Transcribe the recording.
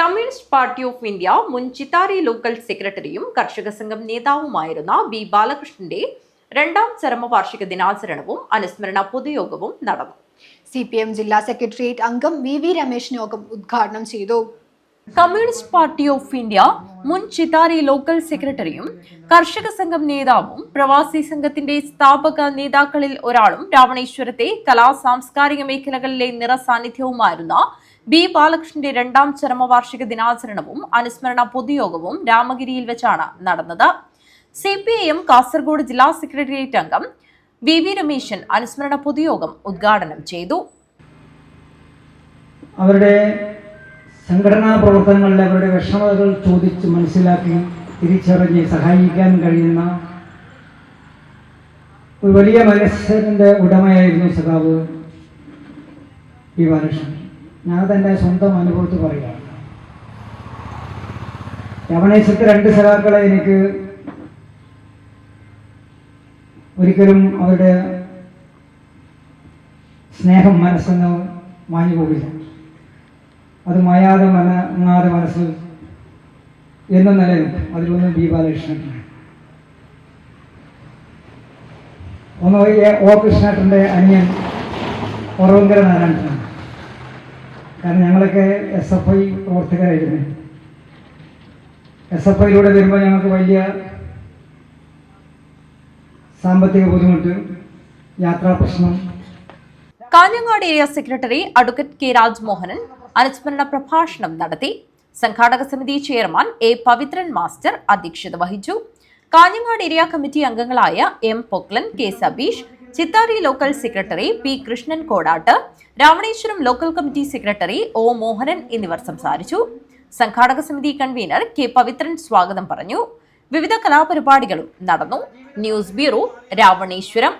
Communist party of India മുൻ Chithari local സെക്രട്ടറിയും കർഷക സംഘം നേതാവുമായിരുന്ന ബി ബാലകൃഷ്ണന്റെ രണ്ടാം ചരമവാർഷിക ദിനാചരണവും അനുസ്മരണ പൊതുയോഗവും നടന്നു. സി പി എം ജില്ലാ സെക്രട്ടേറിയറ്റ് അംഗം വി വി രമേശ് യോഗം ഉദ്ഘാടനം ചെയ്തു. കമ്മ്യൂണിസ്റ്റ് പാർട്ടി ഓഫ് ഇന്ത്യ മുൻ ചിത്താരി ലോക്കൽ സെക്രട്ടറിയും കർഷക സംഘം നേതാവും പ്രവാസി സംഘത്തിന്റെ സ്ഥാപക നേതാക്കളിൽ ഒരാളും രാവണേശ്വരത്തെ കലാ സാംസ്കാരിക മേഖലകളിലെ നിറസാന്നിധ്യവുമായിരുന്ന ബി ബാലകൃഷ്ണന്റെ രണ്ടാം ചരമവാർഷിക ദിനാചരണവും അനുസ്മരണ പൊതുയോഗവും രാമഗിരിയിൽ വെച്ചാണ് നടന്നത്. C P I M Kasaragod ജില്ലാ സെക്രട്ടേറിയറ്റ് അംഗം വി വി രമേശൻ അനുസ്മരണ പൊതുയോഗം ഉദ്ഘാടനം ചെയ്തു. അവരുടെ സംഘടനാ പ്രവർത്തനങ്ങളിൽ അവരുടെ വിഷമതകൾ ചോദിച്ച് മനസ്സിലാക്കി തിരിച്ചറിഞ്ഞ് സഹായിക്കാൻ കഴിയുന്ന ഒരു വലിയ മനസ്സിന്റെ ഉടമയായിരുന്നു സഖാവ് പി ബാലകൃഷ്ണൻ. ഞാനത് തന്നെ സ്വന്തം അനുഭവത്തിൽ പറയുകയാണ്. രമണേശത്ത് രണ്ട് സഖാക്കളെ എനിക്ക് ഒരിക്കലും അവരുടെ സ്നേഹം മനസ്സെന്ന് വാങ്ങി പോകില്ല. അത് മായാതെ മന ഉണ്ണാതെ മനസ്സ് എന്നും നിലനിൽക്കും. അതിലൊന്ന് ബി ബാലകൃഷ്ണൻ. ഒന്ന് ഓ കൃഷ്ണേട്ടന്റെ അനിയൻ ഉറവങ്കര നാരായണനാണ് കാരണം ഞങ്ങളൊക്കെ എസ് എഫ് ഐ പ്രവർത്തകരായിരുന്നു. എസ് എഫ് ഐയിലൂടെ വരുമ്പോൾ ഞങ്ങൾക്ക് വലിയ സാമ്പത്തിക ബുദ്ധിമുട്ട് യാത്രാ പ്രശ്നം. Kanhangad area secretary advocate K Rajmohanan അനുസ്മരണ പ്രഭാഷണം നടത്തി സംഘാടക സമിതി ചെയർമാൻ എ പവിത്രൻ മാസ്റ്റർ അധ്യക്ഷത വഹിച്ചു. കാഞ്ഞങ്ങാട് ഏരിയ കമ്മിറ്റി അംഗങ്ങളായ M Poklan K Sabeesh Chithari local secretary P Krishnan Kodatt Ramaneshwaram local committee secretary O Mohanan എന്നിവർ സംസാരിച്ചു. സംഘാടക സമിതി കൺവീനർ കെ പവിത്രൻ സ്വാഗതം പറഞ്ഞു. വിവിധ കലാപരിപാടികളും നടന്നു. News bureau Ravaneshwaram.